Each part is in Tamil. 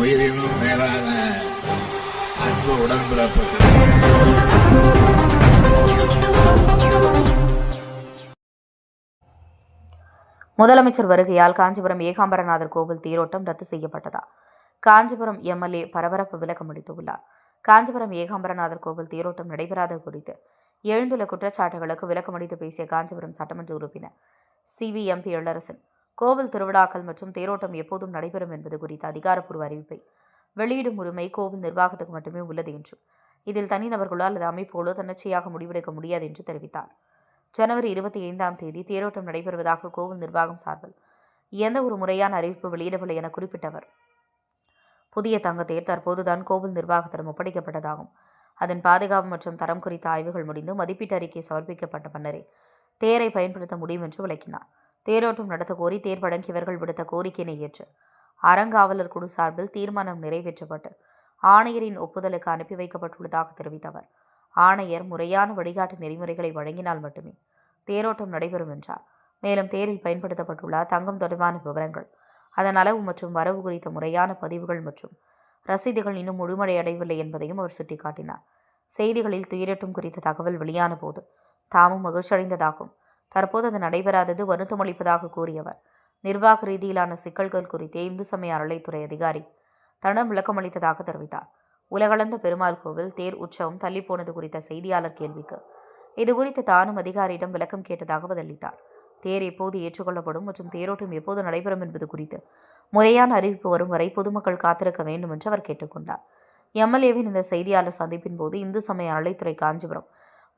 உயிரினும் மேலான அன்பு உடன்பிறப்புகள். முதலமைச்சர் வருகையால் காஞ்சிபுரம் ஏகாம்பரநாதர் கோவில் தேரோட்டம் ரத்து செய்யப்பட்டதா? காஞ்சிபுரம் எம்எல்ஏ பரபரப்பு விளக்கம் அளித்துள்ளார். காஞ்சிபுரம் ஏகாம்பரநாதர் கோவில் தேரோட்டம் நடைபெறாத குறித்து எழுந்துள்ள குற்றச்சாட்டுகளுக்கு விளக்கமளித்து பேசிய காஞ்சிபுரம் சட்டமன்ற உறுப்பினர் சிவிஎம்பி எழரசன் கோவில் திருவிழாக்கள் மற்றும் தேரோட்டம் எப்போதும் நடைபெறும் என்பது குறித்த அதிகாரப்பூர்வ அறிவிப்பை வெளியிடும் உரிமை கோவில் நிர்வாகத்துக்கு மட்டுமே உள்ளது என்றும் இதில் தனிநபர்களோ அல்லது அமைப்புகளோ தன்னிச்சையாக முடிவெடுக்க முடியாது என்று தெரிவித்தார். ஜனவரி இருபத்தி ஐந்தாம் தேதி தேரோட்டம் நடைபெறுவதாக கோவில் நிர்வாகம் சார்பில் எந்த ஒரு முறையான அறிவிப்பு வெளியிடவில்லை என குறிப்பிட்டவர். புதிய தங்கத்தேர் தற்போதுதான் கோவில் நிர்வாகத்திடம் ஒப்படைக்கப்பட்டதாகும். அதன் பாதுகாப்பு மற்றும் தரம் குறித்த ஆய்வுகள் முடிந்து மதிப்பீட்டு அறிக்கை சமர்ப்பிக்கப்பட்ட பின்னரே தேரை பயன்படுத்த முடியும் என்று விளக்கினார். தேரோட்டம் நடத்த கோரி தேர் வழங்கியவர்கள் விடுத்த கோரிக்கையினை ஏற்று அறங்காவலர் குழு சார்பில் தீர்மானம் நிறைவேற்றப்பட்டு ஆணையரின் ஒப்புதலுக்கு அனுப்பி வைக்கப்பட்டுள்ளதாக தெரிவித்தவர். ஆணையர் முறையான வழிகாட்டு நெறிமுறைகளை வழங்கினால் மட்டுமே தேரோட்டம் நடைபெறும் என்றார். மேலும் தேரில் பயன்படுத்தப்பட்டுள்ள தங்கம் தொடர்பான விவரங்கள் அதன் அளவு மற்றும் வரவு குறித்த முறையான பதிவுகள் மற்றும் ரசீதுகள் இன்னும் முழுமையடையவில்லை என்பதையும் அவர் சுட்டிக்காட்டினார். செய்திகளில் துயரட்டும் குறித்த தகவல் வெளியான போது தாமும் மகிழ்ச்சியடைந்ததாகவும் தற்போது அது நடைபெறாதது வருத்தம் அளிப்பதாக கூறியவர். நிர்வாக ரீதியிலான சிக்கல்கள் குறித்தே இந்து சமய அறளைத்துறை அதிகாரி தனம் விளக்கமளித்ததாக தெரிவித்தார். உலகளந்த பெருமாள் கோவில் தேர் உற்சவம் தள்ளிப்போனது குறித்த செய்தியாளர் கேள்விக்கு இதுகுறித்து தானும் அதிகாரியிடம் விளக்கம் கேட்டதாக பதிலளித்தார். தேர் எப்போது ஏற்றுக்கொள்ளப்படும் மற்றும் தேரோட்டம் எப்போது நடைபெறும் என்பது குறித்து முறையான அறிவிப்பு வரும் வரை பொதுமக்கள் காத்திருக்க வேண்டும் என்று அவர் கேட்டுக்கொண்டார். எம்எல்ஏவின் இந்த செய்தியாளர் சந்திப்பின் போது இந்து சமய அறளைத்துறை காஞ்சிபுரம்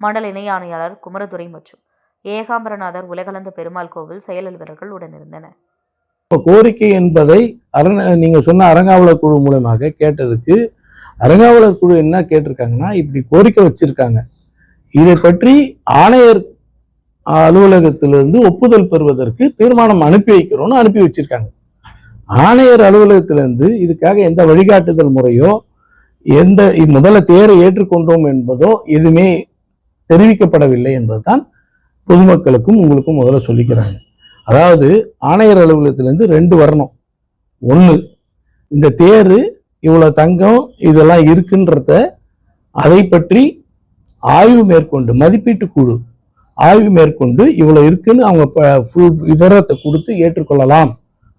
மண்டல இணை ஆணையாளர் குமரதுரை மற்றும் ஏகாம்பரநாதர் உலகளந்த பெருமாள் கோவில் செயல் அலுவலர்கள் உடனிருந்தனர். இப்போ கோரிக்கை என்பதை அரண் நீங்கள் சொன்ன அறங்காவலர் குழு மூலமாக கேட்டதுக்கு அறங்காவலர் குழு என்ன கேட்டிருக்காங்கன்னா இப்படி கோரிக்கை வச்சிருக்காங்க. இதை பற்றி ஆணையர் அலுவலகத்திலிருந்து ஒப்புதல் பெறுவதற்கு தீர்மானம் அனுப்பி வைக்கிறோம்னு அனுப்பி வச்சிருக்காங்க. ஆணையர் அலுவலகத்திலிருந்து இதுக்காக எந்த வழிகாட்டுதல் முறையோ எந்த முதல்ல தேரை ஏற்றுக்கொண்டோம் என்பதோ எதுவுமே தெரிவிக்கப்படவில்லை என்பதுதான் பொதுமக்களுக்கும் உங்களுக்கும் முதல்ல சொல்லிக்கிறாங்க. அதாவது ஆணையர் அலுவலகத்திலேருந்து ரெண்டு வரணும். ஒன்று இந்த தேர் இவ்வளோ தங்கம் இதெல்லாம் இருக்குன்றத அதை பற்றி ஆய்வு மேற்கொண்டு மதிப்பீட்டு குழு ஆய்வு மேற்கொண்டு இவ்வளோ இருக்குன்னு அவங்க ஃபுல் விவரத்தை கொடுத்து ஏற்றுக்கொள்ளலாம்.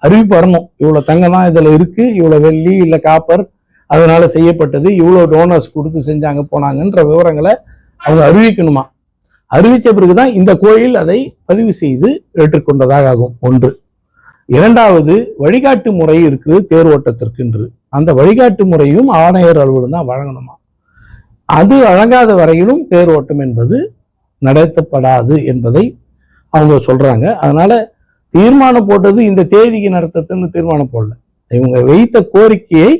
அறிவிப்பு வரணும். இவ்வளோ தங்கம் தான் இதில் இருக்குது இவ்வளோ வெள்ளி இல்லை காப்பர் அதனால் செய்யப்பட்டது இவ்வளோ டோனர்ஸ் கொடுத்து செஞ்சாங்க போனாங்கன்ற விவரங்களை அவங்க அறிவிக்கணுமா? அறிவித்த பிறகுதான் இந்த கோயில் அதை பதிவு செய்து ஏற்றுக்கொண்டதாக ஆகும். ஒன்று. இரண்டாவது வழிகாட்டு முறை இருக்குது தேர் ஓட்டத்திற்கென்று அந்த வழிகாட்டு முறையும் ஆணையர் அலுவலகம் தான் வழங்கணுமா? அது வழங்காத வரையிலும் தேர் ஓட்டம் என்பது நடத்தப்படாது என்பதை அவங்க சொல்றாங்க. அதனால தீர்மானம் போட்டது இந்த தேதிக்கு நடத்தத்துன்னு தீர்மானம் போடல. இவங்க வைத்த கோரிக்கையை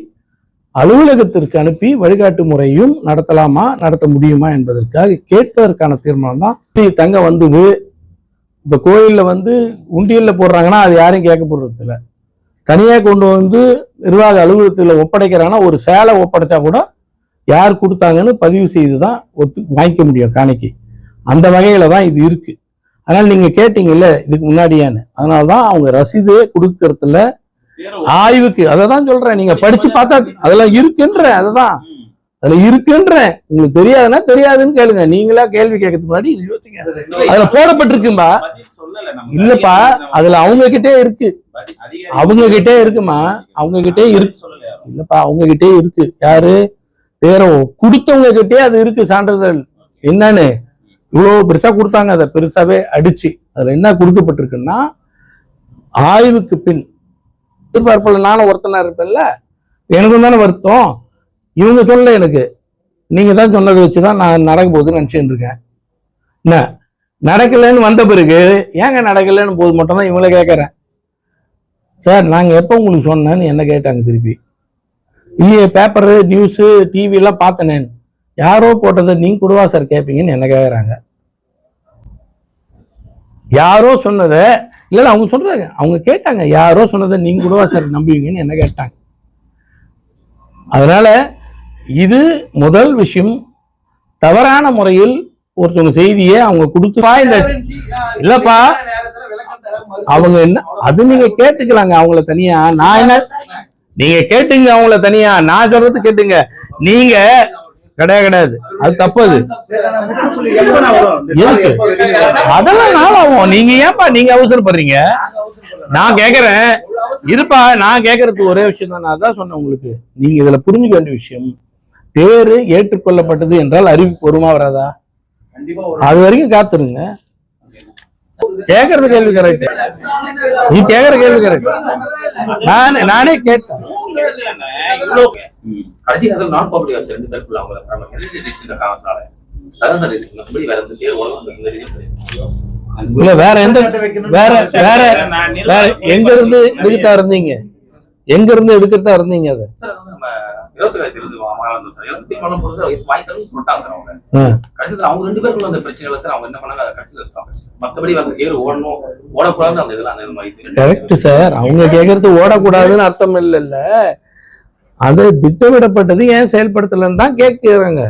அலுவலகத்திற்கு அனுப்பி வழிகாட்டு முறையும் நடத்தலாமா நடத்த முடியுமா என்பதற்காக கேட்பதற்கான தீர்மானம் தான் தங்க வந்தது. இப்போ கோயிலில் வந்து உண்டியல்ல போடுறாங்கன்னா அது யாரும் கேட்க போடுறது தனியாக கொண்டு வந்து நிர்வாக அலுவலகத்தில் ஒப்படைக்கிறாங்கன்னா ஒரு சேலை ஒப்படைச்சா கூட யார் கொடுத்தாங்கன்னு பதிவு செய்து தான் ஒத்து வாங்கிக்க முடியும் காணிக்கு. அந்த வகையில் தான் இது இருக்குது அதனால் நீங்கள் கேட்டீங்கல்ல இதுக்கு முன்னாடியான்னு. அதனால தான் அவங்க ரசீதே கொடுக்கறதுல ஆய்வுக்கு அதை தான் சொல்றேன். நீங்க படிச்சு பார்த்தா அதெல்லாம் இருக்குன்ற அததான். அதுல இருக்குன்ற உங்களுக்கு தெரியாதுன்னா தெரியாதுன்னு கேளுங்க. நீங்களா கேள்வி கேட்கறதுக்கு முன்னாடி இது யோசிங்க. அதுல போடப்பட்டிருக்கும்பா. இல்லப்பா அதுல அவங்க கிட்டே இருக்கு. அவங்க கிட்டே இருக்குமா? அவங்க கிட்டே இருக்கு. இல்லப்பா அவங்க கிட்டே இருக்கு. யாரு? தேரோ கொடுத்தவங்க கிட்டே அது இருக்கு சான்றிதழ். என்னன்னு? இவ்வளவு பெருசா கொடுத்தாங்க அதை பெருசாவே அடிச்சு. அதுல என்ன கொடுக்கப்பட்டிருக்குன்னா ஆய்வுக்கு பின் எதிர்பார்ப்புல நானும் ஒருத்தனா இருப்பேன்ல? எனக்கும் தானே வருத்தம். இவங்க சொல்லல எனக்கு. நீங்க தான் சொன்னதை வச்சுதான் நான் நடக்க போகுதுன்னு நினச்சிட்டு இருக்கேன். என்ன? நடக்கலைன்னு வந்த பிறகு ஏங்க நடக்கலைன்னு போது மட்டும் தான் இவங்கள கேட்கறேன். சார் நாங்க எப்போ உங்களுக்கு சொன்னேன்னு என்ன கேட்டாங்க திருப்பி? இல்லையே பேப்பரு நியூஸு டிவி எல்லாம் யாரோ போட்டதை நீங்க கூடவா சார் கேட்பீங்கன்னு என்ன கேட்குறாங்க? யாரோ சொன்னதை இல்ல அவங்க சொல்றாங்க. அவங்க கேட்டாங்க யாரோ சொன்னதை நீங்க கூடவா சார் நம்புவீங்கன்னு என்ன கேட்டாங்க. அதனால இது முதல் விஷயம். தவறான முறையில் ஒருத்தவங்க செய்தியை அவங்க கொடுத்துப்பா இந்த இல்லப்பா. அவங்க என்ன அது நீங்க கேட்டுக்கலாங்க அவங்கள தனியா. நான் என்ன நீங்க கேட்டுங்க அவங்கள தனியா. நான் சொல்றது கேட்டுங்க. நீங்க கிடையாது கிடையாது. அது தப்பு அது அதெல்லாம் நாளாகும். நீங்க ஏன்பா நீங்க அவசரப்படுறீங்க? நான் கேக்குறேன். இருப்பா நான் கேக்குறது ஒரே விஷயம் தான். நான் தான் சொன்னேன் உங்களுக்கு. நீங்க இதுல புரிஞ்சுக்க வேண்டிய விஷயம் தேர் ஏற்றுக்கொள்ளப்பட்டது என்றால் அறிவிப்பு வருமா வராதா? அது வரைக்கும் காத்துருங்க. கேக்குறது கேள்வி கரெக்ட் நீ கேக்குற கேள்வி கரெக்ட் நானே நானே கேட்டேன். கடைசி நேரத்தில் நான் கோஆபரேட்டிவ் ஆஃபீஸர் ரெண்டு பேருக்குள்ள அவங்க டிஸ்ட்ரிக்ட் காரணத்தால அதான் சார் மற்றபடி வேற எந்த ரீசன் கிடையாது இல்ல வேற எந்த வேற வேற வேற எங்க இருந்து எடுக்கத்தா இருந்தீங்க? எங்க இருந்து எடுக்கிறதா இருந்தீங்க அதை? இருபத்தி இருந்து மாநிலம் சார் இருபத்தி சார் இது வாங்கி தரணும்னு சொல்லிட்டாங்க சார் அவங்க. கடைசியில் அவங்க ரெண்டு பேருக்குள்ள அந்த பிரச்சனை இல்லை சார் அவங்க என்ன பண்ணாங்க? அதை கடைசியில் வச்சுட்டாங்க. மற்றபடி அந்த பேர் ஓடணும். ஓடக்கூடாது அந்த இதெல்லாம் அந்த மாதிரி. கரெக்ட் சார் அவங்க கேக்குறது ஓடக்கூடாதுன்னு அர்த்தம் இல்லைல்ல. அது திட்டமிடப்பட்டது ஏன் செயல்படுத்தலன்னு தான் கேட்கிறாங்க